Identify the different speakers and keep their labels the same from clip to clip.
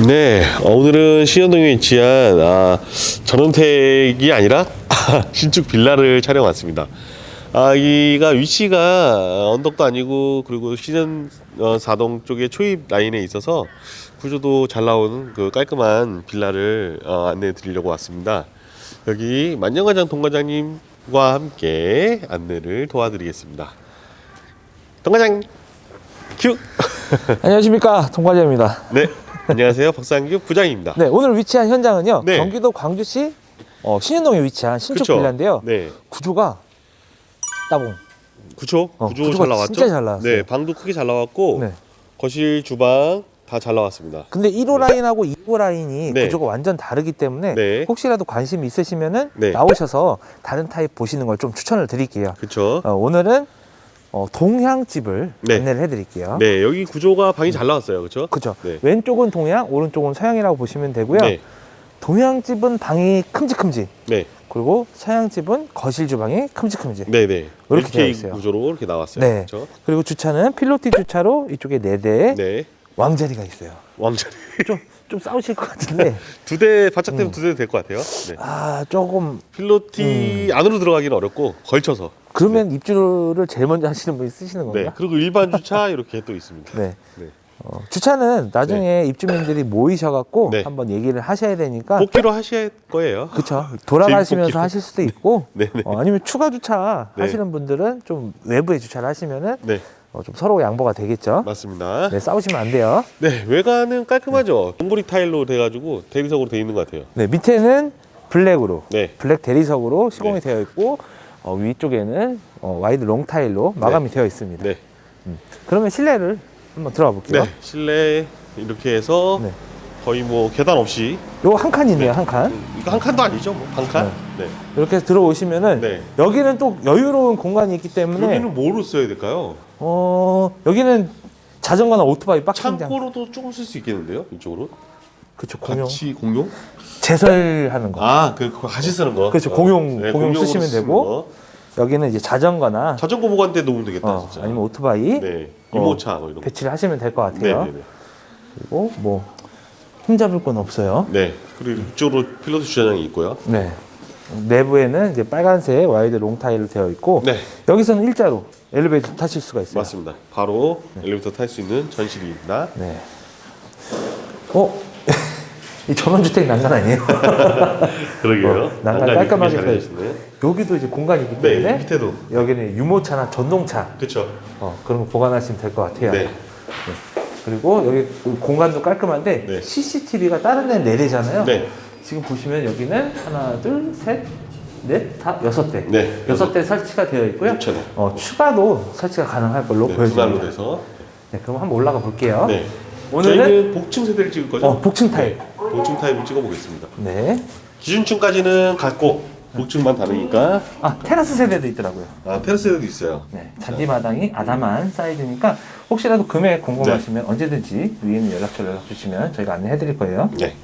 Speaker 1: 네, 어, 오늘은 신현동에 위치한 아, 전원택이 아니라 신축 빌라를 촬영 왔습니다. 아, 여기가 위치가 언덕도 아니고 그리고 신현 어, 사동 쪽에 초입 라인에 있어서 구조도 잘 나오는 그 깔끔한 빌라를 어, 안내해 드리려고 왔습니다. 여기 만년과장 동과장님과 함께 안내를 도와드리겠습니다. 동과장 큐.
Speaker 2: 안녕하십니까 통과제입니다.
Speaker 1: 네, 안녕하세요. 박상규 부장입니다.
Speaker 2: 네 오늘 위치한 현장은요
Speaker 1: 네.
Speaker 2: 경기도 광주시 어, 신현동에 위치한 신축
Speaker 1: 그쵸?
Speaker 2: 빌라인데요.
Speaker 1: 네.
Speaker 2: 구조가 따봉.
Speaker 1: 구조
Speaker 2: 어,
Speaker 1: 구조
Speaker 2: 구조가
Speaker 1: 잘 나왔죠?
Speaker 2: 진짜 잘 나왔어요.
Speaker 1: 네, 방도 크게 잘 나왔고
Speaker 2: 네.
Speaker 1: 거실, 주방 다 잘 나왔습니다.
Speaker 2: 근데 1호 라인하고 2호 라인이
Speaker 1: 네.
Speaker 2: 구조가 완전 다르기 때문에
Speaker 1: 네.
Speaker 2: 혹시라도 관심 있으시면은
Speaker 1: 네.
Speaker 2: 나오셔서 다른 타입 보시는 걸 좀 추천을 드릴게요.
Speaker 1: 그렇죠.
Speaker 2: 어, 오늘은 어, 동향집을
Speaker 1: 네.
Speaker 2: 안내를 해드릴게요.
Speaker 1: 네, 여기 구조가 방이 잘 나왔어요. 그렇죠?
Speaker 2: 그죠.
Speaker 1: 네.
Speaker 2: 왼쪽은 동향, 오른쪽은 서향이라고 보시면 되고요.
Speaker 1: 네.
Speaker 2: 동향집은 방이 큼직큼직.
Speaker 1: 네.
Speaker 2: 그리고 서양집은 거실 주방이 큼직큼직.
Speaker 1: 네, 네.
Speaker 2: 이렇게 되어 있어요.
Speaker 1: 구조로 이렇게 나왔어요.
Speaker 2: 네.
Speaker 1: 그렇죠?
Speaker 2: 그리고 주차는 필로티 주차로 이쪽에 네 대
Speaker 1: 네.
Speaker 2: 왕자리가 있어요.
Speaker 1: 왕자리.
Speaker 2: 좀, 좀 싸우실 것 같은데,
Speaker 1: 두 대 바짝 되면
Speaker 2: 음.
Speaker 1: 두대 될 것 같아요. 네.
Speaker 2: 아, 조금,
Speaker 1: 필로티
Speaker 2: 음.
Speaker 1: 안으로 들어가기는 어렵고 걸쳐서.
Speaker 2: 그러면 입주를 제일 먼저 하시는 분이 쓰시는
Speaker 1: 네.
Speaker 2: 건가?
Speaker 1: 그리고 일반 주차 이렇게 또 있습니다.
Speaker 2: 네.
Speaker 1: 네.
Speaker 2: 어, 주차는 나중에 입주민들이 모이셔갖고
Speaker 1: 네.
Speaker 2: 한번 얘기를 하셔야 되니까.
Speaker 1: 복귀로 하실 거예요.
Speaker 2: 그쵸. 돌아가시면서. 하실 수도 있고,
Speaker 1: 네, 네.
Speaker 2: 어, 아니면 추가 주차
Speaker 1: 네.
Speaker 2: 하시는 분들은 좀 외부에 주차를 하시면은
Speaker 1: 네,
Speaker 2: 어, 좀 서로 양보가 되겠죠.
Speaker 1: 맞습니다.
Speaker 2: 네, 싸우시면 안 돼요.
Speaker 1: 네, 외관은 깔끔하죠. 동그리 타일로 돼가지고 대리석으로 돼 있는 것 같아요.
Speaker 2: 네, 밑에는 블랙으로
Speaker 1: 네,
Speaker 2: 블랙 대리석으로 시공이
Speaker 1: 네.
Speaker 2: 되어 있고 어, 위쪽에는 어, 와이드 롱 타일로 마감이 되어 있습니다.
Speaker 1: 네,
Speaker 2: 그러면 실내를 한번 들어가 볼게요.
Speaker 1: 네. 실내 이렇게 해서
Speaker 2: 네.
Speaker 1: 거의 뭐 계단 없이
Speaker 2: 요거 한칸 있네요, 한 칸.
Speaker 1: 음, 이거 한 칸도 아니죠, 뭐 반칸. 네.
Speaker 2: 이렇게 해서 들어오시면은
Speaker 1: 네.
Speaker 2: 여기는 또 여유로운 공간이 있기 때문에
Speaker 1: 여기는 뭐로 써야 될까요?
Speaker 2: 어, 여기는 자전거나 오토바이 박스장
Speaker 1: 창고로도 조금 쓸 수 있겠는데요, 이쪽으로?
Speaker 2: 그렇죠, 공용
Speaker 1: 같이 공용?
Speaker 2: 제설하는 거.
Speaker 1: 아, 그 같이 쓰는 거.
Speaker 2: 그렇죠,
Speaker 1: 어,
Speaker 2: 공용, 공용
Speaker 1: 공용으로
Speaker 2: 쓰시면
Speaker 1: 쓰는
Speaker 2: 되고.
Speaker 1: 거.
Speaker 2: 여기는 이제 자전거나
Speaker 1: 자전거 보관대 놓으면 되겠다,
Speaker 2: 어,
Speaker 1: 진짜.
Speaker 2: 아니면 오토바이
Speaker 1: 네,
Speaker 2: 어,
Speaker 1: 유모차 뭐 이런 거.
Speaker 2: 배치를 하시면 될것
Speaker 1: 네,
Speaker 2: 같아요.
Speaker 1: 네, 네.
Speaker 2: 그리고 뭐 흠잡을 건 없어요.
Speaker 1: 네, 그리고 이쪽으로 필로트 주차장이 있고요.
Speaker 2: 네. 내부에는 이제 빨간색 와이드 롱 타일로 되어 있고
Speaker 1: 네,
Speaker 2: 여기서는 일자로 엘리베이터 타실 수가 있어요.
Speaker 1: 맞습니다. 바로 엘리베이터 탈 수 있는 전실입니다.
Speaker 2: 네. 어? 이 전원주택 난간 아니에요?
Speaker 1: 그러게요.
Speaker 2: 어, 난간 깔끔하게 잘돼
Speaker 1: 해주시네.
Speaker 2: 여기도 이제 공간이 있기
Speaker 1: 네,
Speaker 2: 때문에
Speaker 1: 밑에도.
Speaker 2: 여기는 유모차나 전동차
Speaker 1: 그렇죠.
Speaker 2: 어, 그런 거 보관하시면 될 것 같아요.
Speaker 1: 네.
Speaker 2: 그리고 여기 공간도 깔끔한데
Speaker 1: 네.
Speaker 2: CCTV가 다른 데는 네 대잖아요.
Speaker 1: 네.
Speaker 2: 지금 보시면 여기는 하나, 둘, 셋, 넷, 다 여섯 대.
Speaker 1: 네.
Speaker 2: 여섯 대 설치가 되어 있고요.
Speaker 1: 그렇죠.
Speaker 2: 어, 추가도 설치가 가능할 걸로
Speaker 1: 네,
Speaker 2: 보여집니다.
Speaker 1: 분할로 돼서.
Speaker 2: 네, 그럼 한번 올라가 볼게요.
Speaker 1: 네.
Speaker 2: 오늘은
Speaker 1: 저희는 복층 세대를 찍을 거죠?
Speaker 2: 어, 복층 타입.
Speaker 1: 네, 복층 타입을 찍어보겠습니다.
Speaker 2: 네.
Speaker 1: 기준층까지는 같고 복층만 다르니까
Speaker 2: 아, 테라스 세대도 있더라고요.
Speaker 1: 아, 테라스 세대도 있어요.
Speaker 2: 네. 잔디마당이 아담한 사이즈니까 혹시라도 금액 궁금하시면
Speaker 1: 네.
Speaker 2: 언제든지 위에 있는 연락처 연락 주시면 저희가 안내해 드릴 거예요.
Speaker 1: 네.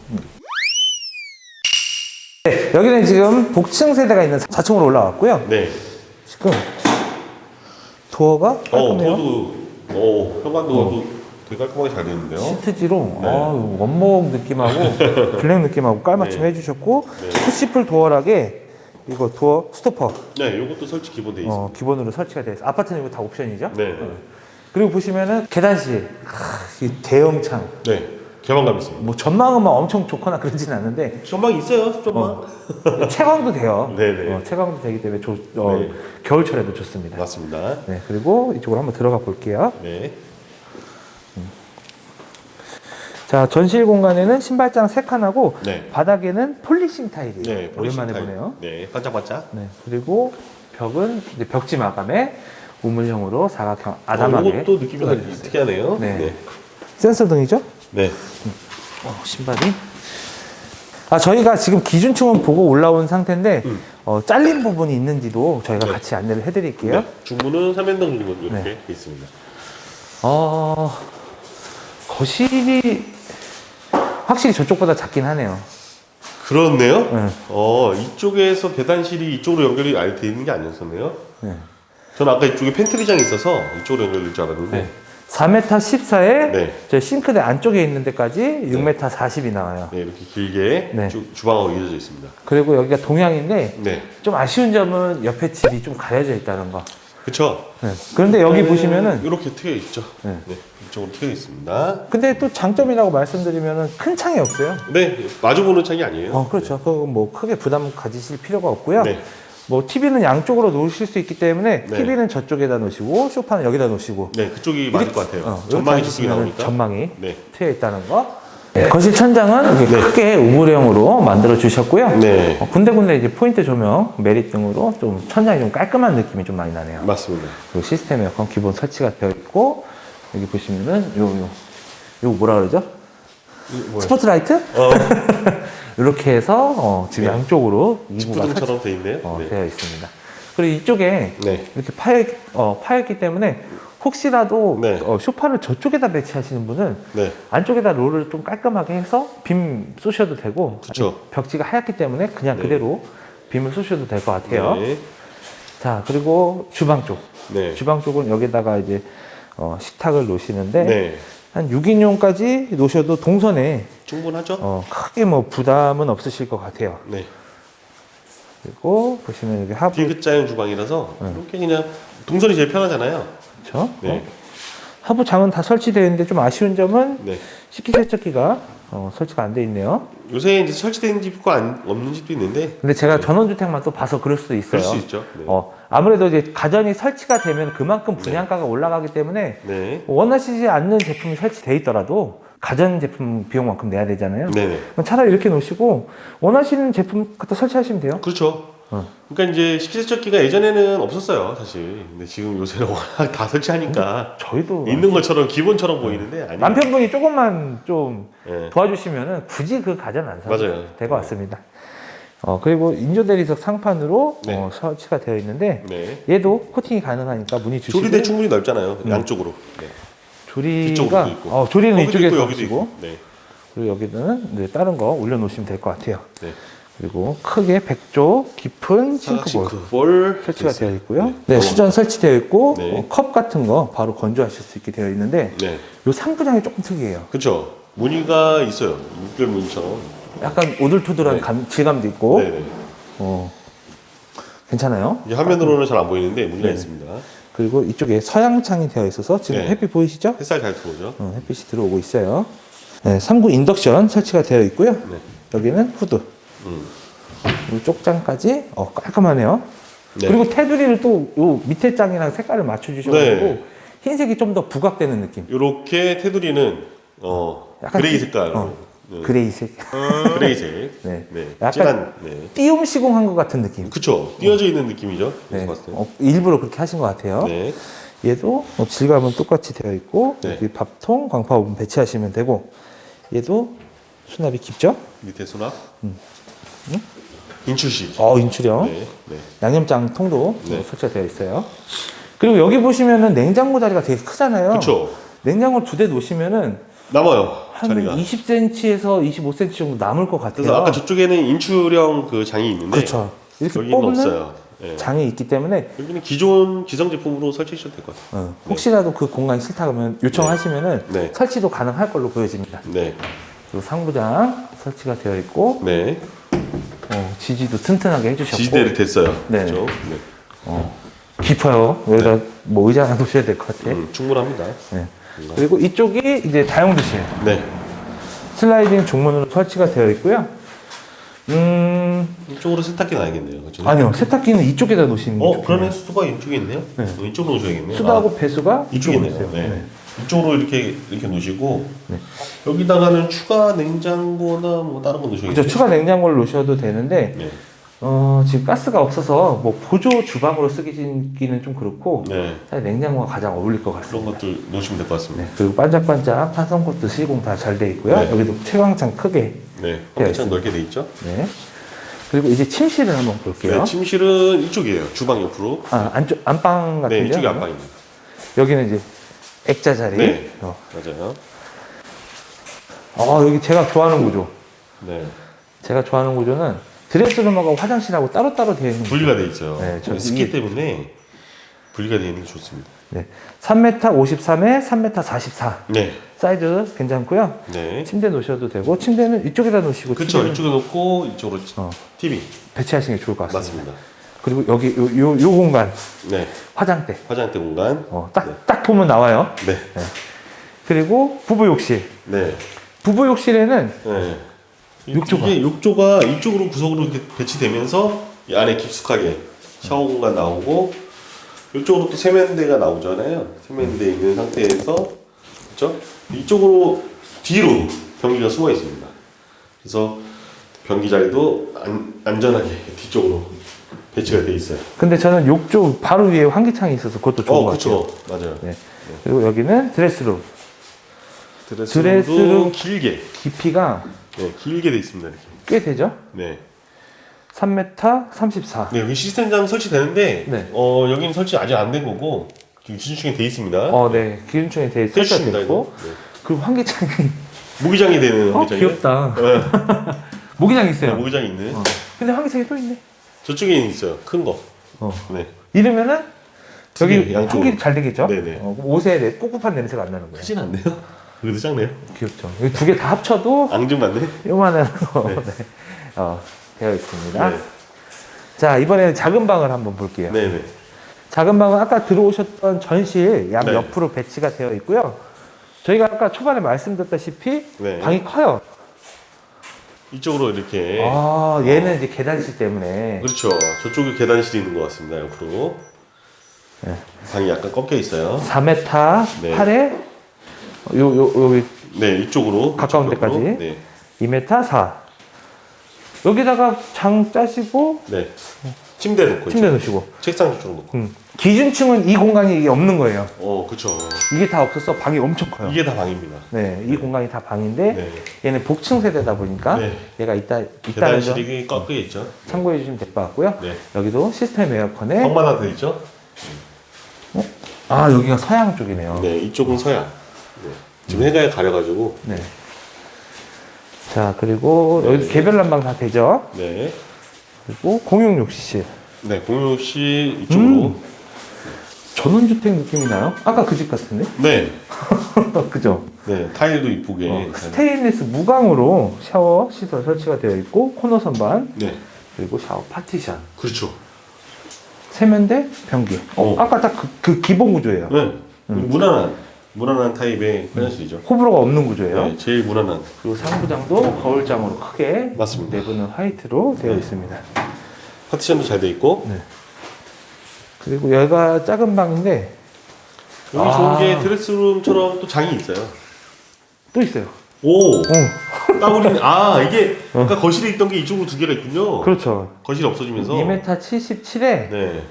Speaker 2: 네, 여기는 지금 복층 세대가 있는 4층으로 올라왔고요.
Speaker 1: 네.
Speaker 2: 지금 도어가
Speaker 1: 어,
Speaker 2: 깔끔해요.
Speaker 1: 도도 어, 현관도도 되게 깔끔하게 잘 되는데요.
Speaker 2: 시트지로
Speaker 1: 네.
Speaker 2: 아, 원목 느낌하고 블랙 느낌하고 깔맞춤
Speaker 1: 네.
Speaker 2: 해주셨고
Speaker 1: 네.
Speaker 2: 푸시풀 도어락에 이거 도어 스토퍼
Speaker 1: 네, 요것도 설치 기본 돼 있습니다.
Speaker 2: 어, 기본으로 설치가 되어 있어요. 아파트는 이거 다 옵션이죠.
Speaker 1: 네.
Speaker 2: 그리고 보시면은 계단실 하, 이 대형 창.
Speaker 1: 네. 개방감 있습니다.
Speaker 2: 뭐 전망은 막 엄청 좋거나 그러진 않는데
Speaker 1: 전망 있어요, 전망.
Speaker 2: 어. 채광도 돼요.
Speaker 1: 네네.
Speaker 2: 어, 채광도 되기 때문에 조, 어,
Speaker 1: 네.
Speaker 2: 겨울철에도 좋습니다.
Speaker 1: 맞습니다.
Speaker 2: 네, 그리고 이쪽으로 한번 들어가 볼게요.
Speaker 1: 네.
Speaker 2: 자, 전실 공간에는 신발장 3칸하고
Speaker 1: 네.
Speaker 2: 바닥에는 폴리싱 타일이에요.
Speaker 1: 네,
Speaker 2: 오랜만에
Speaker 1: 타입.
Speaker 2: 보네요.
Speaker 1: 네, 반짝반짝.
Speaker 2: 네, 그리고 벽은 이제 벽지 마감에 우물형으로 사각형
Speaker 1: 어,
Speaker 2: 아담하게
Speaker 1: 이것도 느낌이
Speaker 2: 뜯어주셨어요.
Speaker 1: 되게 특이하네요.
Speaker 2: 네.
Speaker 1: 네.
Speaker 2: 센서 등이죠?
Speaker 1: 네.
Speaker 2: 어, 신발이. 아, 저희가 지금 기준층은 보고 올라온 상태인데,
Speaker 1: 음.
Speaker 2: 어, 잘린 부분이 있는지도 저희가
Speaker 1: 네.
Speaker 2: 같이 안내를 해드릴게요.
Speaker 1: 네. 중문은 3연동 중문 이렇게
Speaker 2: 네.
Speaker 1: 돼 있습니다.
Speaker 2: 어, 거실이 확실히 저쪽보다 작긴 하네요.
Speaker 1: 그렇네요.
Speaker 2: 네.
Speaker 1: 어, 이쪽에서 계단실이 이쪽으로 연결이 아예 돼 있는 게 아니었었네요.
Speaker 2: 네.
Speaker 1: 저는 아까 이쪽에 팬트리장이 있어서 이쪽으로 연결될 줄 알았는데.
Speaker 2: 네. 4m 14에
Speaker 1: 네.
Speaker 2: 저 싱크대 안쪽에 있는 데까지 6m 40이 나와요.
Speaker 1: 네, 이렇게 길게
Speaker 2: 네.
Speaker 1: 주, 주방하고 이어져 있습니다.
Speaker 2: 그리고 여기가 동향인데
Speaker 1: 네.
Speaker 2: 좀 아쉬운 점은 옆에 집이 좀 가려져 있다는 거.
Speaker 1: 그쵸?
Speaker 2: 네. 그런데 여기 보시면은
Speaker 1: 이렇게 트여 있죠.
Speaker 2: 네.
Speaker 1: 네. 이쪽으로 트여 있습니다.
Speaker 2: 근데 또 장점이라고 말씀드리면은 큰 창이 없어요.
Speaker 1: 네, 마주보는 창이 아니에요.
Speaker 2: 어, 그렇죠. 그거 뭐 크게 부담 가지실 필요가 없고요.
Speaker 1: 네.
Speaker 2: 뭐 TV는 양쪽으로 놓으실 수 있기 때문에
Speaker 1: 네.
Speaker 2: TV는 저쪽에다 놓으시고 소파는 여기다 놓으시고
Speaker 1: 네, 그쪽이 맞을 것 같아요.
Speaker 2: 어,
Speaker 1: 전망이
Speaker 2: 앉으시면은
Speaker 1: 나오니까.
Speaker 2: 전망이
Speaker 1: 네.
Speaker 2: 트여 있다는 거. 거실 천장은 이렇게
Speaker 1: 네.
Speaker 2: 크게 우물형으로 만들어 주셨고요.
Speaker 1: 네.
Speaker 2: 어, 군데군데 이제 포인트 조명, 메리 등으로 좀 천장이 좀 깔끔한 느낌이 좀 많이 나네요.
Speaker 1: 맞습니다.
Speaker 2: 그리고 시스템 에어컨 기본 설치가 되어 있고 여기 보시면은 요 요 요 뭐라 그러죠? 스포트라이트?
Speaker 1: 어,
Speaker 2: 이렇게 해서 어, 지금
Speaker 1: 네.
Speaker 2: 양쪽으로 설치
Speaker 1: 직부등처럼 돼 있네요.
Speaker 2: 어,
Speaker 1: 네.
Speaker 2: 되어 있습니다. 그리고 이쪽에
Speaker 1: 네.
Speaker 2: 이렇게 파여, 어, 파였기 때문에 혹시라도
Speaker 1: 네.
Speaker 2: 어, 쇼파를 저쪽에다 배치하시는 분은
Speaker 1: 네.
Speaker 2: 안쪽에다 롤을 좀 깔끔하게 해서 빔 쏘셔도 되고
Speaker 1: 그쵸.
Speaker 2: 아니, 벽지가 하얗기 때문에 그냥
Speaker 1: 네.
Speaker 2: 그대로 빔을 쏘셔도 될 것 같아요.
Speaker 1: 네.
Speaker 2: 자 그리고 주방 쪽
Speaker 1: 네.
Speaker 2: 주방 쪽은 여기다가 이제 어, 식탁을 놓으시는데
Speaker 1: 네.
Speaker 2: 한 6인용까지 놓으셔도 동선에
Speaker 1: 충분하죠?
Speaker 2: 어, 크게 뭐 부담은 없으실 것 같아요.
Speaker 1: 네.
Speaker 2: 그리고 보시면 여기 하부
Speaker 1: 디귿자형 주방이라서
Speaker 2: 네.
Speaker 1: 이렇게 그냥 동선이 제일 편하잖아요.
Speaker 2: 그렇죠?
Speaker 1: 네.
Speaker 2: 어? 하부 장은 다 설치되어 있는데 좀 아쉬운 점은
Speaker 1: 네.
Speaker 2: 식기세척기가 어, 설치가 안 돼 있네요.
Speaker 1: 요새 이제 설치된 집과 안, 없는 집도 있는데
Speaker 2: 근데 제가 전원주택만 또 봐서 그럴 수도 있어요.
Speaker 1: 그럴 수 있죠. 네.
Speaker 2: 어, 아무래도 이제 가전이 설치가 되면 그만큼 분양가가 올라가기 때문에
Speaker 1: 네.
Speaker 2: 원하시지 않는 제품이 설치돼 있더라도 가전 제품 비용만큼 내야 되잖아요.
Speaker 1: 네네.
Speaker 2: 그럼 차라리 이렇게 놓으시고 원하시는 제품 갖다 설치하시면 돼요.
Speaker 1: 그렇죠.
Speaker 2: 어.
Speaker 1: 그러니까 이제 식기세척기가 예전에는 없었어요, 사실. 근데 지금 요새는 워낙 다 설치하니까
Speaker 2: 저희도
Speaker 1: 있는 것처럼 기본처럼 보이는데 아니에요.
Speaker 2: 남편분이 조금만 좀
Speaker 1: 네.
Speaker 2: 도와주시면은 굳이 그 가전 안 사도
Speaker 1: 맞아요.
Speaker 2: 될것 같습니다. 어, 그리고 인조 대리석 상판으로
Speaker 1: 네.
Speaker 2: 어, 설치가 되어 있는데
Speaker 1: 네.
Speaker 2: 얘도 코팅이 가능하니까 문의 주시고
Speaker 1: 조리대 충분히 넓잖아요.
Speaker 2: 음.
Speaker 1: 양쪽으로. 네.
Speaker 2: 조리가
Speaker 1: 뒤쪽으로도 있고.
Speaker 2: 어, 조리는
Speaker 1: 거기도
Speaker 2: 이쪽에
Speaker 1: 있고, 여기도 있고. 네.
Speaker 2: 그리고 여기는 네, 다른 거 올려놓으시면 될 것 같아요.
Speaker 1: 네.
Speaker 2: 그리고 크게 백조 깊은 싱크볼
Speaker 1: 싱크볼
Speaker 2: 설치가. 되어 있고요.
Speaker 1: 네.
Speaker 2: 네, 수전 설치되어 있고
Speaker 1: 네.
Speaker 2: 어, 컵 같은 거 바로 건조하실 수 있게 되어 있는데
Speaker 1: 네.
Speaker 2: 이 상부장이 조금 특이해요.
Speaker 1: 그렇죠. 무늬가 있어요. 물결 무늬처럼.
Speaker 2: 약간 오돌토돌한
Speaker 1: 네.
Speaker 2: 감- 질감도 있고
Speaker 1: 네 네.
Speaker 2: 어, 괜찮아요.
Speaker 1: 이 화면으로는 잘 안 보이는데 무늬가
Speaker 2: 네.
Speaker 1: 있습니다.
Speaker 2: 그리고 이쪽에 서양창이 되어 있어서 지금
Speaker 1: 네.
Speaker 2: 햇빛 보이시죠?
Speaker 1: 햇살 잘 들어오죠.
Speaker 2: 어, 햇빛이 들어오고 있어요. 네, 3구 인덕션 설치가 되어 있고요.
Speaker 1: 네.
Speaker 2: 여기는 후드.
Speaker 1: 음.
Speaker 2: 그리고 쪽장까지 어, 깔끔하네요.
Speaker 1: 네.
Speaker 2: 그리고 테두리를 또 요 밑에 장이랑 색깔을 맞춰주셔가지고
Speaker 1: 네.
Speaker 2: 흰색이 좀 더 부각되는 느낌.
Speaker 1: 이렇게 테두리는 어
Speaker 2: 약간
Speaker 1: 그레이
Speaker 2: 티-
Speaker 1: 색깔로.
Speaker 2: 어,
Speaker 1: 네.
Speaker 2: 그레이색.
Speaker 1: 그레이색.
Speaker 2: 네.
Speaker 1: 네.
Speaker 2: 약간
Speaker 1: 진한. 네.
Speaker 2: 띄움 시공한 것 같은 느낌.
Speaker 1: 그쵸. 띄어져 있는 느낌이죠.
Speaker 2: 네.
Speaker 1: 네. 봤을 때.
Speaker 2: 어, 일부러 그렇게 하신 것 같아요.
Speaker 1: 네.
Speaker 2: 얘도 뭐 질감은 똑같이 되어 있고
Speaker 1: 네.
Speaker 2: 여기 밥통, 광파 오븐 배치하시면 되고 얘도 수납이 깊죠?
Speaker 1: 밑에 수납.
Speaker 2: 음.
Speaker 1: 인출식.
Speaker 2: 어 인출형
Speaker 1: 네. 네.
Speaker 2: 양념장 통도
Speaker 1: 네.
Speaker 2: 설치가 되어 있어요. 그리고 여기 보시면은 냉장고 자리가 되게 크잖아요.
Speaker 1: 그쵸.
Speaker 2: 냉장고 두 대 놓으시면은
Speaker 1: 남아요.
Speaker 2: 한
Speaker 1: 자리가.
Speaker 2: 20cm에서 25cm 정도 남을 것 같아요.
Speaker 1: 그래서 아까 저쪽에는 인출형 그 장이 있는데
Speaker 2: 그렇죠. 이렇게
Speaker 1: 여기는
Speaker 2: 뽑는
Speaker 1: 없어요. 네.
Speaker 2: 장이 있기 때문에
Speaker 1: 여기는 기존 기성 제품으로 설치해 주셔도 될 것 같아요.
Speaker 2: 어, 혹시라도 그 공간이 싫다 그러면 요청하시면은
Speaker 1: 네.
Speaker 2: 설치도 가능할 걸로 보여집니다.
Speaker 1: 네.
Speaker 2: 그리고 상부장 설치가 되어 있고
Speaker 1: 네.
Speaker 2: 어, 지지도 튼튼하게 해주셨고
Speaker 1: 지지대를 댔어요.
Speaker 2: 네.
Speaker 1: 그렇죠? 네.
Speaker 2: 어, 깊어요. 여기다 뭐 의자 하나 놓으셔야 될 것 같아.
Speaker 1: 음, 충분합니다.
Speaker 2: 네. 그리고 이쪽이 이제 다용도실
Speaker 1: 네.
Speaker 2: 슬라이딩 종문으로 설치가 되어 있고요. 음
Speaker 1: 이쪽으로 세탁기 놔야겠네요. 그렇죠?
Speaker 2: 아니요 세탁기는 이쪽에다 놓으시는 게
Speaker 1: 어. 그러면 수도가 이쪽에 있네요.
Speaker 2: 네.
Speaker 1: 어, 이쪽으로 놓으셔야겠네요.
Speaker 2: 수도하고
Speaker 1: 아,
Speaker 2: 배수가
Speaker 1: 이쪽에
Speaker 2: 이쪽으로
Speaker 1: 있네요.
Speaker 2: 있어요.
Speaker 1: 네.
Speaker 2: 네.
Speaker 1: 이쪽으로 이렇게 이렇게 놓으시고
Speaker 2: 네.
Speaker 1: 여기다가는 추가 냉장고나 뭐 다른 거 놓으셔야겠네요.
Speaker 2: 그죠 추가 냉장고를 놓으셔도 되는데
Speaker 1: 네.
Speaker 2: 어, 지금 가스가 없어서 뭐 보조 주방으로 쓰기는 좀 그렇고
Speaker 1: 네.
Speaker 2: 사실 냉장고가 가장 어울릴 것 같습니다.
Speaker 1: 그런 것들 놓으시면 될 것 같습니다.
Speaker 2: 네, 그리고 반짝반짝 탄성코트 시공 다 잘 돼 있고요.
Speaker 1: 네.
Speaker 2: 여기도 채광창 크게.
Speaker 1: 네.
Speaker 2: 되어
Speaker 1: 엄청 넓게 돼 있죠.
Speaker 2: 네. 그리고 이제 침실을 한번 볼게요.
Speaker 1: 네. 침실은 이쪽이에요. 주방 옆으로.
Speaker 2: 아, 안쪽 안방 같은데요.
Speaker 1: 네, 이쪽이 안방입니다.
Speaker 2: 여기는 이제 액자 자리.
Speaker 1: 네.
Speaker 2: 어.
Speaker 1: 맞아요.
Speaker 2: 아, 여기 제가 좋아하는 구조.
Speaker 1: 네.
Speaker 2: 제가 좋아하는 구조는 드레스룸하고 화장실하고 따로따로 되어 있는
Speaker 1: 분리가 돼 있어요.
Speaker 2: 네, 저
Speaker 1: 스키
Speaker 2: 이게-
Speaker 1: 때문에 분리가 되어 있는 게 좋습니다.
Speaker 2: 네. 3m 53에 3m 44
Speaker 1: 네.
Speaker 2: 사이즈 괜찮고요.
Speaker 1: 네.
Speaker 2: 침대 놓으셔도 되고 침대는 이쪽에다 놓으시고
Speaker 1: 그렇죠. 이쪽에 놓고 이쪽으로
Speaker 2: 어.
Speaker 1: TV.
Speaker 2: 배치하시는 게 좋을 것 같습니다.
Speaker 1: 맞습니다.
Speaker 2: 그리고 여기 요, 요, 요 공간
Speaker 1: 네.
Speaker 2: 화장대
Speaker 1: 화장대 공간.
Speaker 2: 어, 딱, 딱 보면 나와요.
Speaker 1: 네.
Speaker 2: 그리고 부부 욕실.
Speaker 1: 네.
Speaker 2: 부부 욕실에는
Speaker 1: 네.
Speaker 2: 욕조가.
Speaker 1: 이게 욕조가 이쪽으로 구석으로 이렇게 배치되면서 이 안에 깊숙하게 샤워 공간 나오고 이쪽으로 또 세면대가 나오잖아요. 세면대 있는 상태에서 그렇죠? 이쪽으로 뒤로 변기가 숨어 있습니다. 그래서 변기 자리도 안, 안전하게 뒤쪽으로 배치가 돼 있어요.
Speaker 2: 근데 저는 욕조 바로 위에 환기창이 있어서 그것도 좋은
Speaker 1: 어,
Speaker 2: 것 같아요.
Speaker 1: 그렇죠. 맞아요.
Speaker 2: 네. 그리고 여기는 드레스룸.
Speaker 1: 드레스룸도
Speaker 2: 드레스룸.
Speaker 1: 길게,
Speaker 2: 깊이가
Speaker 1: 네, 길게 돼 있습니다. 이렇게.
Speaker 2: 꽤 되죠?
Speaker 1: 네.
Speaker 2: 3m 34.
Speaker 1: 네, 여기 시스템장 설치되는데
Speaker 2: 네.
Speaker 1: 어 여기는 설치 아직 안 된 거고 지금 기준층에 돼 있습니다.
Speaker 2: 어, 네. 기준층이 되게.
Speaker 1: 네.
Speaker 2: 그리고 환기창이.
Speaker 1: 모기장이 되는
Speaker 2: 어,
Speaker 1: 환기장이.
Speaker 2: 귀엽다.
Speaker 1: 네,
Speaker 2: 모기장
Speaker 1: 네,
Speaker 2: 있어요.
Speaker 1: 모기장이 있는.
Speaker 2: 어. 근데 환기창이 또 있네.
Speaker 1: 저쪽에 있어요. 큰 거.
Speaker 2: 어.
Speaker 1: 네.
Speaker 2: 이러면은 여기
Speaker 1: 양쪽으로.
Speaker 2: 환기 잘 되겠죠?
Speaker 1: 네네.
Speaker 2: 어, 옷에 내- 꿉꿉한 냄새가 안 나는 거예요.
Speaker 1: 크진 않네요. 그래도 작네요.
Speaker 2: 귀엽죠. 여기 두 개 다 합쳐도
Speaker 1: 앙증 맞네.
Speaker 2: 요만한 거
Speaker 1: 네.
Speaker 2: 네. 어, 되어 있습니다.
Speaker 1: 네.
Speaker 2: 자, 이번에는 작은 방을 한번 볼게요.
Speaker 1: 네, 네.
Speaker 2: 작은 방은 아까 들어오셨던 전실 양
Speaker 1: 네.
Speaker 2: 옆으로 배치가 되어 있고요. 저희가 아까 초반에 말씀드렸다시피
Speaker 1: 네.
Speaker 2: 방이 커요.
Speaker 1: 이쪽으로 이렇게.
Speaker 2: 아, 얘는 이제 계단실 때문에
Speaker 1: 그렇죠. 저쪽에 계단실이 있는 것 같습니다. 옆으로.
Speaker 2: 네.
Speaker 1: 방이 약간 꺾여 있어요.
Speaker 2: 4m
Speaker 1: 네.
Speaker 2: 8에 요, 요, 여기
Speaker 1: 네, 이쪽으로.
Speaker 2: 가까운
Speaker 1: 이쪽으로.
Speaker 2: 데까지.
Speaker 1: 네.
Speaker 2: 2m 4. 여기다가 장 짜시고
Speaker 1: 네. 침대 놓고.
Speaker 2: 침대. 놓으시고.
Speaker 1: 책상 저쪽으로 놓고.
Speaker 2: 음. 기준층은 이 공간이 이게 없는 거예요.
Speaker 1: 어, 그렇죠.
Speaker 2: 이게 다 없어서 방이 엄청 커요.
Speaker 1: 이게 다 방입니다.
Speaker 2: 네, 이 공간이 다 방인데
Speaker 1: 네.
Speaker 2: 얘는 복층 세대다 보니까
Speaker 1: 네.
Speaker 2: 얘가 있다 있다는 점
Speaker 1: 계단실이 꺾여 있죠.
Speaker 2: 참고해 주시면 될 것 같고요.
Speaker 1: 네.
Speaker 2: 여기도 시스템 에어컨에
Speaker 1: 방만 하나 더 있죠.
Speaker 2: 아 여기가 서양 쪽이네요.
Speaker 1: 네, 이쪽은 서양. 네. 지금 해가 가려가지고.
Speaker 2: 네. 자 그리고 여기 개별 난방 다 되죠.
Speaker 1: 네.
Speaker 2: 그리고 공용 욕실.
Speaker 1: 네, 공유시 이쪽으로.
Speaker 2: 음. 전원주택 느낌이 나요? 아까 그 집 같은데?
Speaker 1: 네.
Speaker 2: 그죠?
Speaker 1: 네, 타일도 이쁘게.
Speaker 2: 어, 스테인리스 무광으로 샤워 시설 설치가 되어 있고 코너 선반
Speaker 1: 네,
Speaker 2: 그리고 샤워 파티션
Speaker 1: 그렇죠.
Speaker 2: 세면대 변기. 어,
Speaker 1: 어.
Speaker 2: 아까 딱그그 기본 구조예요.
Speaker 1: 네. 무난한, 무난한 타입의 화장실이죠.
Speaker 2: 호불호가 없는 구조예요.
Speaker 1: 네, 제일 무난한.
Speaker 2: 그리고 상부장도 거울장으로 크게
Speaker 1: 맞습니다.
Speaker 2: 내부는 화이트로 되어
Speaker 1: 네.
Speaker 2: 있습니다.
Speaker 1: 파티션도 잘 돼 있고.
Speaker 2: 네. 그리고 여기가 작은 방인데
Speaker 1: 여기
Speaker 2: 아.
Speaker 1: 좋은 게 드레스룸처럼 또 장이 있어요.
Speaker 2: 또 있어요.
Speaker 1: 오!
Speaker 2: 어,
Speaker 1: 따블이 아, 이게 아까 거실에 있던 게 이쪽으로 두 개가 있군요.
Speaker 2: 그렇죠.
Speaker 1: 거실이 없어지면서.
Speaker 2: 2m 77에
Speaker 1: 네.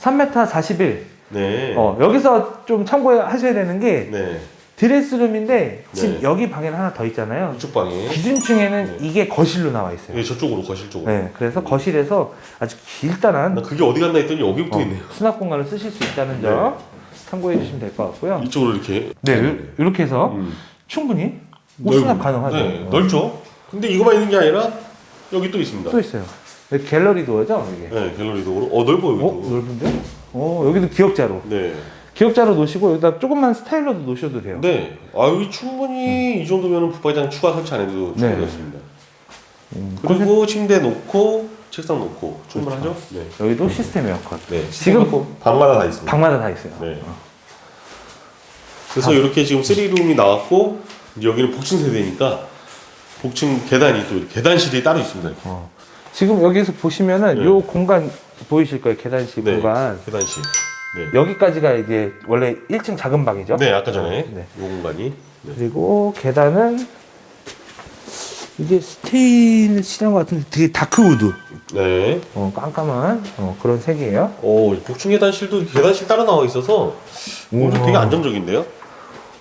Speaker 2: 3m 41.
Speaker 1: 네.
Speaker 2: 어, 여기서 좀 참고하셔야 되는 게
Speaker 1: 네.
Speaker 2: 드레스룸인데 지금
Speaker 1: 네.
Speaker 2: 여기 방에는 하나 더 있잖아요.
Speaker 1: 이쪽 방에.
Speaker 2: 기준층에는
Speaker 1: 네.
Speaker 2: 이게 거실로 나와 있어요.
Speaker 1: 네, 저쪽으로 거실 쪽으로.
Speaker 2: 네, 그래서 거실에서 아주 길다란
Speaker 1: 나 그게 어디 갔나 했더니 여기부터
Speaker 2: 어,
Speaker 1: 있네요.
Speaker 2: 수납 공간을 쓰실 수 있다는 점 참고해 주시면 될 것 같고요.
Speaker 1: 이쪽으로 이렇게.
Speaker 2: 네, 이렇게 해서
Speaker 1: 음.
Speaker 2: 충분히 옷 수납 가능하죠.
Speaker 1: 네,
Speaker 2: 어.
Speaker 1: 넓죠. 근데 이거만 있는 게 아니라 여기 또 있습니다.
Speaker 2: 또 있어요. 여기 갤러리 도어죠, 이게.
Speaker 1: 네, 갤러리 도어로. 어, 넓어
Speaker 2: 어,
Speaker 1: 여기도.
Speaker 2: 넓은데? 어, 여기도 기역자로.
Speaker 1: 네.
Speaker 2: 기역자로 놓으시고 여기다 조금만 스타일러도 놓으셔도 돼요.
Speaker 1: 네. 아, 여기 충분히 이 정도면 붙박이장 추가 설치 안 해도
Speaker 2: 네.
Speaker 1: 충분했습니다.
Speaker 2: 음,
Speaker 1: 그리고 침대 놓고 책상 놓고 충분하죠? 네.
Speaker 2: 여기도 시스템 에어컨.
Speaker 1: 네.
Speaker 2: 지금
Speaker 1: 지금 방마다 다 있습니다.
Speaker 2: 방마다 다 있어요.
Speaker 1: 네. 그래서 이렇게 지금 3룸이 나왔고 이제 여기는 복층 세대니까 복층 계단이 또 계단실이 따로 있습니다. 이렇게.
Speaker 2: 어. 지금 여기서 보시면은
Speaker 1: 네.
Speaker 2: 요 공간 보이실 거예요. 계단실
Speaker 1: 네.
Speaker 2: 공간.
Speaker 1: 계단실. 네.
Speaker 2: 여기까지가 이제 원래 1층 작은 방이죠.
Speaker 1: 네, 아까 전에
Speaker 2: 네.
Speaker 1: 이 공간이. 네.
Speaker 2: 그리고 계단은 이게 스테인을 칠한 것 같은데 되게 다크우드.
Speaker 1: 네.
Speaker 2: 어, 깜깜한 어, 그런 색이에요.
Speaker 1: 오, 복층 계단실도 계단실 따로 나와 있어서 오늘
Speaker 2: 우와.
Speaker 1: 되게 안정적인데요?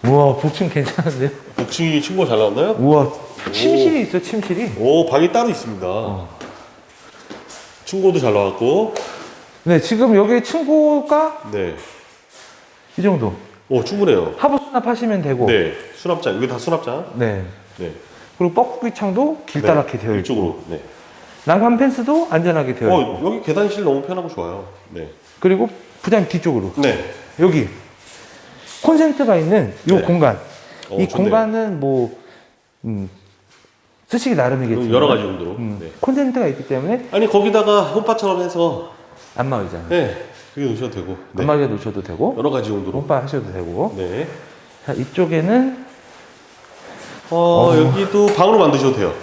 Speaker 2: 우와, 복층 괜찮은데?
Speaker 1: 복층이 친구가 잘 나왔나요?
Speaker 2: 우와, 침실이 있어, 침실이.
Speaker 1: 오, 방이 따로 있습니다.
Speaker 2: 어.
Speaker 1: 충고도 잘 나왔고.
Speaker 2: 네, 지금 여기 층고가
Speaker 1: 네.
Speaker 2: 이 정도.
Speaker 1: 오, 충분해요.
Speaker 2: 하부 수납하시면 되고.
Speaker 1: 네. 수납장. 여기 다 수납장.
Speaker 2: 네.
Speaker 1: 네.
Speaker 2: 그리고 뻐꾸기 창도 길다랗게 되어 있고.
Speaker 1: 이쪽으로. 네.
Speaker 2: 난간 펜스도 안전하게 되어 있고.
Speaker 1: 어, 여기 계단실 너무 편하고 좋아요. 네.
Speaker 2: 그리고 부장 뒤쪽으로
Speaker 1: 네.
Speaker 2: 여기 콘센트가 있는 이
Speaker 1: 네.
Speaker 2: 공간.
Speaker 1: 어,
Speaker 2: 이
Speaker 1: 좋네요.
Speaker 2: 공간은 뭐 음, 쓰시기 나름이겠지만
Speaker 1: 여러 가지 용도로.
Speaker 2: 음,
Speaker 1: 네.
Speaker 2: 콘센트가 있기 때문에
Speaker 1: 아니 거기다가 홈파처럼 해서
Speaker 2: 안 막이잖아요.
Speaker 1: 네. 그게 놓으셔도 되고. 네.
Speaker 2: 안 막여 놓으셔도 되고
Speaker 1: 여러 가지 용도로.
Speaker 2: 홈바 하셔도 되고.
Speaker 1: 네.
Speaker 2: 자, 이쪽에는
Speaker 1: 어, 여기도 방으로 만드셔도 돼요.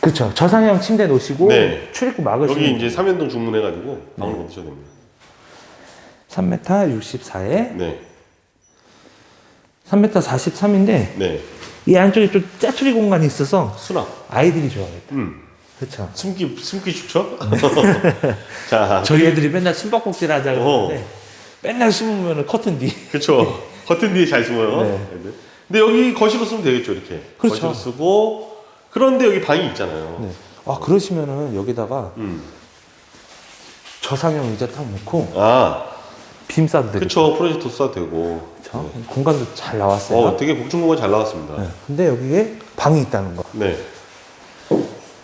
Speaker 2: 그쵸 저상형 침대 놓으시고
Speaker 1: 네.
Speaker 2: 출입구 막으시면
Speaker 1: 여기 이제 삼연동 주문해가지고 방으로 만드셔도 됩니다.
Speaker 2: 3m 64에
Speaker 1: 네.
Speaker 2: 3m 43인데
Speaker 1: 네.
Speaker 2: 이 안쪽에 좀 짜투리 공간이 있어서
Speaker 1: 수납.
Speaker 2: 아이들이 좋아하겠다.
Speaker 1: 음.
Speaker 2: 그쵸
Speaker 1: 숨기 숨기 좋죠? 자,
Speaker 2: 저희 애들이 맨날 숨바꼭질 하자
Speaker 1: 어.
Speaker 2: 그러는데 맨날 숨으면 커튼 뒤
Speaker 1: 그렇죠. 커튼 뒤에 잘 숨어요.
Speaker 2: 네.
Speaker 1: 애들. 근데 여기 거실로 쓰면 되겠죠, 이렇게.
Speaker 2: 그렇죠.
Speaker 1: 거실로 쓰고 그런데 여기 방이 있잖아요.
Speaker 2: 네. 아 그러시면은 여기다가
Speaker 1: 음.
Speaker 2: 저상형 의자 딱 놓고
Speaker 1: 아,
Speaker 2: 빔 싸도 되겠죠
Speaker 1: 그렇죠. 프로젝터 써도 되고.
Speaker 2: 그쵸? 공간도 잘 나왔어요
Speaker 1: 어, 되게 복층 공간 잘 나왔습니다.
Speaker 2: 네. 근데 여기에 방이 있다는 거
Speaker 1: 네.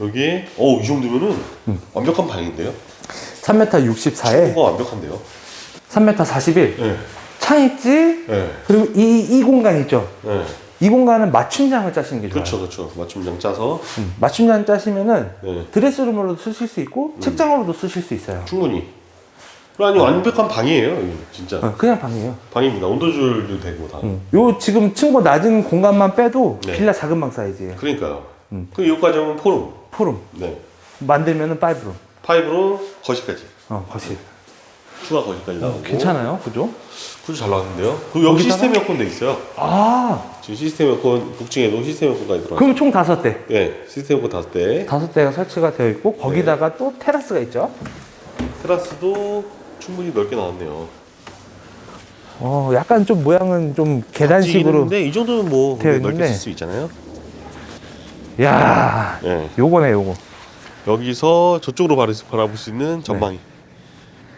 Speaker 1: 여기에 어, 이 정도면은
Speaker 2: 음.
Speaker 1: 완벽한 방인데요.
Speaker 2: 3m 64에
Speaker 1: 뭐가 완벽한데요.
Speaker 2: 3m 41
Speaker 1: 네.
Speaker 2: 창 있지
Speaker 1: 네.
Speaker 2: 그리고 이, 이 공간 있죠
Speaker 1: 네.
Speaker 2: 이 공간은 맞춤장을 짜시는 게 좋아요
Speaker 1: 그렇죠, 그렇죠. 맞춤장 짜서
Speaker 2: 음, 맞춤장 짜시면은
Speaker 1: 네.
Speaker 2: 드레스룸으로도 쓰실 수 있고 책장으로도 쓰실 수 있어요
Speaker 1: 충분히. 아니 완벽한 방이에요, 이거 진짜.
Speaker 2: 어, 그냥 방이에요
Speaker 1: 방입니다. 온도 조절도 되고 다.
Speaker 2: 음. 요 지금 층고 낮은 공간만 빼도
Speaker 1: 네.
Speaker 2: 빌라 작은 방 사이즈예요
Speaker 1: 그러니까요.
Speaker 2: 음.
Speaker 1: 그 여기까지 하면 포럼.
Speaker 2: 포룸
Speaker 1: 네.
Speaker 2: 만들면은 파이브룸
Speaker 1: 파이브로 거실까지.
Speaker 2: 어 거실
Speaker 1: 추가 거실까지 나오고.
Speaker 2: 괜찮아요 그죠?
Speaker 1: 그죠 잘 나왔는데요. 그리고 여기
Speaker 2: 거기다가-
Speaker 1: 시스템 에어컨도 있어요.
Speaker 2: 아
Speaker 1: 지금 시스템 에어컨 북층에도 시스템 에어컨까지 들어가.
Speaker 2: 그럼 총 다섯 대
Speaker 1: 네, 시스템 에어컨 다섯 대.
Speaker 2: 다섯 대가 설치가 되어 있고 거기다가
Speaker 1: 네.
Speaker 2: 또 테라스가 있죠
Speaker 1: 테라스도 충분히 넓게 나왔네요.
Speaker 2: 어 약간 좀 모양은 좀 계단식으로
Speaker 1: 근데 이 정도는 뭐
Speaker 2: 되어
Speaker 1: 넓게
Speaker 2: 있는데.
Speaker 1: 쓸 수 있잖아요.
Speaker 2: 야
Speaker 1: 네.
Speaker 2: 요거네 요거
Speaker 1: 여기서 저쪽으로 바라- 바라볼 수 있는 전망이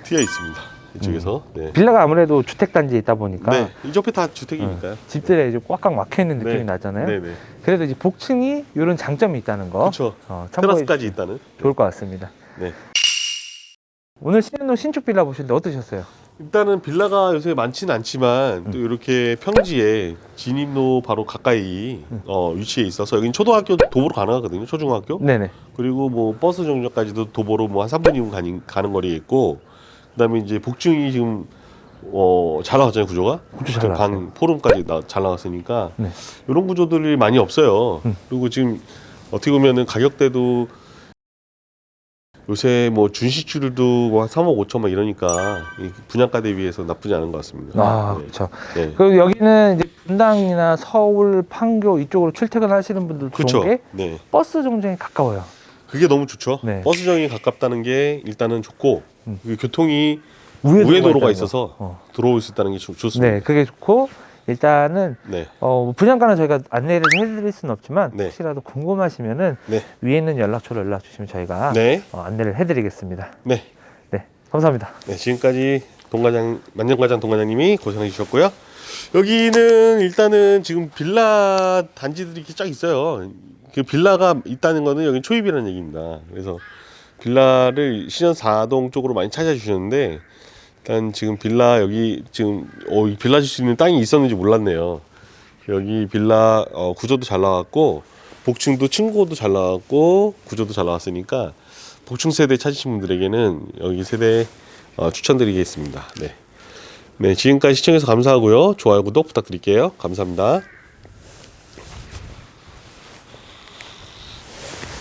Speaker 1: 트여 있습니다. 이쪽에서. 네.
Speaker 2: 빌라가 아무래도 주택 단지에 있다 보니까
Speaker 1: 네. 이 옆에 다 주택이니까요.
Speaker 2: 집들에 이제 꽉꽉 막혀 있는 느낌이
Speaker 1: 네.
Speaker 2: 나잖아요.
Speaker 1: 네네.
Speaker 2: 그래도 이제 복층이 이런 장점이 있다는 거
Speaker 1: 그렇죠.
Speaker 2: 어, 참고해
Speaker 1: 테라스까지 있다는.
Speaker 2: 좋을 것 같습니다.
Speaker 1: 네.
Speaker 2: 오늘 신현동 신축 빌라 보시는데 어떠셨어요?
Speaker 1: 일단은 빌라가 요새 많지는 않지만
Speaker 2: 음.
Speaker 1: 또 이렇게 평지에 진입로 바로 가까이
Speaker 2: 음.
Speaker 1: 어, 위치해 있어서 여긴 초등학교 도보로 가능하거든요. 초중학교.
Speaker 2: 네네.
Speaker 1: 그리고 뭐 버스 정류장까지도 도보로 뭐 한 3분이면 가는, 가는 거리에 있고 그다음에 이제 복층이 지금 어, 잘 나왔잖아요 구조가
Speaker 2: 구조
Speaker 1: 잘방
Speaker 2: 나왔어요.
Speaker 1: 포럼까지 나, 잘 나왔으니까
Speaker 2: 네.
Speaker 1: 이런 구조들이 많이 없어요
Speaker 2: 음.
Speaker 1: 그리고 지금 어떻게 보면은 가격대도 요새 뭐 준시출도 뭐 한 3억 5천 막 이러니까 이 분양가 대비해서 나쁘지 않은 것 같습니다
Speaker 2: 아
Speaker 1: 네.
Speaker 2: 그렇죠.
Speaker 1: 네.
Speaker 2: 그리고 여기는 이제 분당이나 서울, 판교 이쪽으로 출퇴근하시는 분들
Speaker 1: 그렇죠
Speaker 2: 좋은 게
Speaker 1: 네
Speaker 2: 버스 정류장이 가까워요.
Speaker 1: 그게 너무 좋죠
Speaker 2: 네.
Speaker 1: 버스정이 가깝다는 게 일단은 좋고
Speaker 2: 음.
Speaker 1: 그 교통이
Speaker 2: 우회,
Speaker 1: 도로가. 있어서
Speaker 2: 어.
Speaker 1: 들어올 수 있다는 게 좋, 좋습니다
Speaker 2: 네, 그게 좋고 일단은
Speaker 1: 네.
Speaker 2: 어, 뭐 분양가는 저희가 안내를 해드릴 수는 없지만
Speaker 1: 네.
Speaker 2: 혹시라도 궁금하시면은
Speaker 1: 네.
Speaker 2: 위에 있는 연락처로 연락 주시면 저희가
Speaker 1: 네.
Speaker 2: 어, 안내를 해드리겠습니다.
Speaker 1: 네.
Speaker 2: 네, 감사합니다.
Speaker 1: 네, 지금까지 동과장 만년과장 동과장님이 고생해 주셨고요. 여기는 일단은 지금 빌라 단지들이 이렇게 쫙 있어요. 그 빌라가 있다는 거는 여기 초입이라는 얘기입니다. 그래서 빌라를 신현 4동 쪽으로 많이 찾아주셨는데 일단 지금 빌라 여기 지금 어, 이 빌라 줄수 있는 땅이 있었는지 몰랐네요. 여기 빌라 어, 구조도 잘 나왔고 복층도 층고도 잘 나왔고 구조도 잘 나왔으니까 복층 세대 찾으신 분들에게는 여기 세대 어, 추천드리겠습니다. 네. 네, 지금까지 시청해서 감사하고요. 좋아요, 구독 부탁드릴게요. 감사합니다.